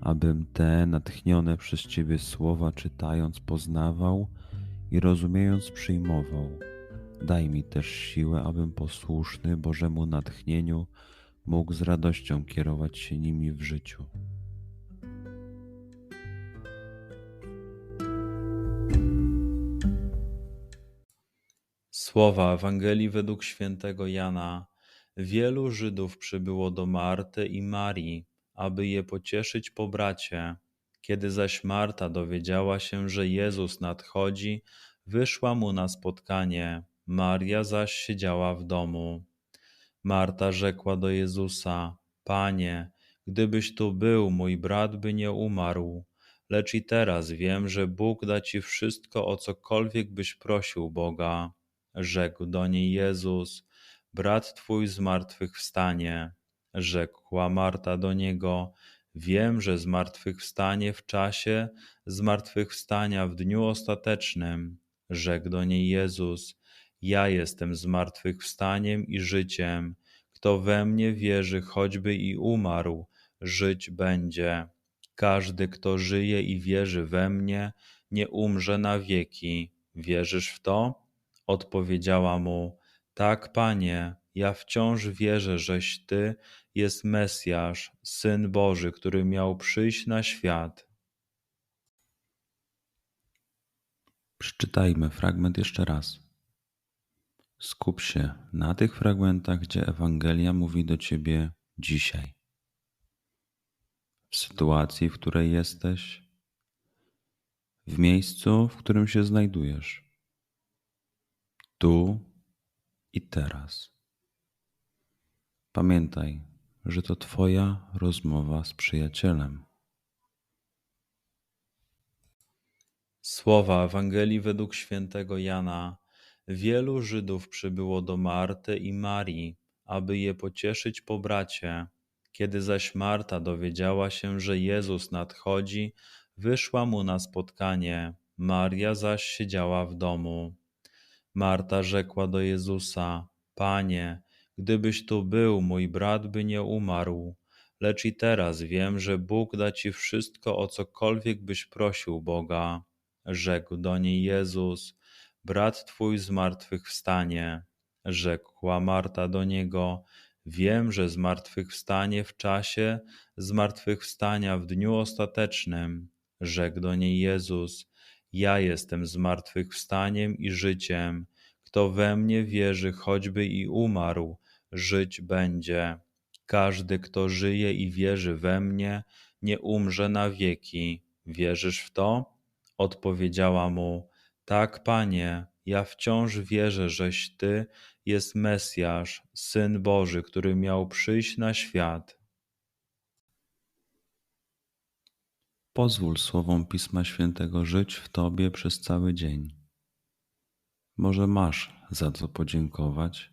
abym te natchnione przez Ciebie słowa czytając poznawał i rozumiejąc przyjmował. Daj mi też siłę, abym posłuszny Bożemu natchnieniu mógł z radością kierować się nimi w życiu. Słowa Ewangelii według świętego Jana. Wielu Żydów przybyło do Marty i Marii aby je pocieszyć po bracie. Kiedy zaś Marta dowiedziała się, że Jezus nadchodzi, wyszła mu na spotkanie, Maria zaś siedziała w domu. Marta rzekła do Jezusa: Panie, gdybyś tu był, mój brat by nie umarł. Lecz i teraz wiem, że Bóg da ci wszystko, o cokolwiek byś prosił Boga. Rzekł do niej Jezus: Brat twój z martwych wstanie. Rzekła Marta do niego: Wiem, że zmartwychwstanie w czasie zmartwychwstania w dniu ostatecznym. Rzekł do niej Jezus: Ja jestem zmartwychwstaniem i życiem. Kto we mnie wierzy, choćby i umarł, żyć będzie. Każdy, kto żyje i wierzy we mnie, nie umrze na wieki. Wierzysz w to? Odpowiedziała mu: Tak, panie ja wciąż wierzę, żeś Ty jest Mesjasz, Syn Boży, który miał przyjść na świat. Przeczytajmy fragment jeszcze raz. Skup się na tych fragmentach, gdzie Ewangelia mówi do Ciebie dzisiaj. W sytuacji, w której jesteś, w miejscu, w którym się znajdujesz, tu i teraz. Pamiętaj, że to Twoja rozmowa z przyjacielem. Słowa Ewangelii według świętego Jana. Wielu Żydów przybyło do Marty i Marii, aby je pocieszyć po bracie. Kiedy zaś Marta dowiedziała się, że Jezus nadchodzi, wyszła mu na spotkanie, Maria zaś siedziała w domu. Marta rzekła do Jezusa: Panie, Gdybyś tu był, mój brat by nie umarł. Lecz i teraz wiem, że Bóg da ci wszystko, o cokolwiek byś prosił Boga. Rzekł do niej Jezus: Brat twój z martwych wstanie. Rzekła Marta do niego: Wiem, że z martwych wstanie w czasie zmartwychwstania w dniu ostatecznym. Rzekł do niej Jezus: Ja jestem zmartwychwstaniem i życiem. Kto we mnie wierzy, choćby i umarł, żyć będzie. Każdy, kto żyje i wierzy we mnie, nie umrze na wieki. Wierzysz w to? Odpowiedziała mu: Tak, panie, ja wciąż wierzę, żeś ty jest Mesjasz, syn Boży, który miał przyjść na świat. Pozwól słowom Pisma Świętego żyć w Tobie przez cały dzień. Może masz za co podziękować,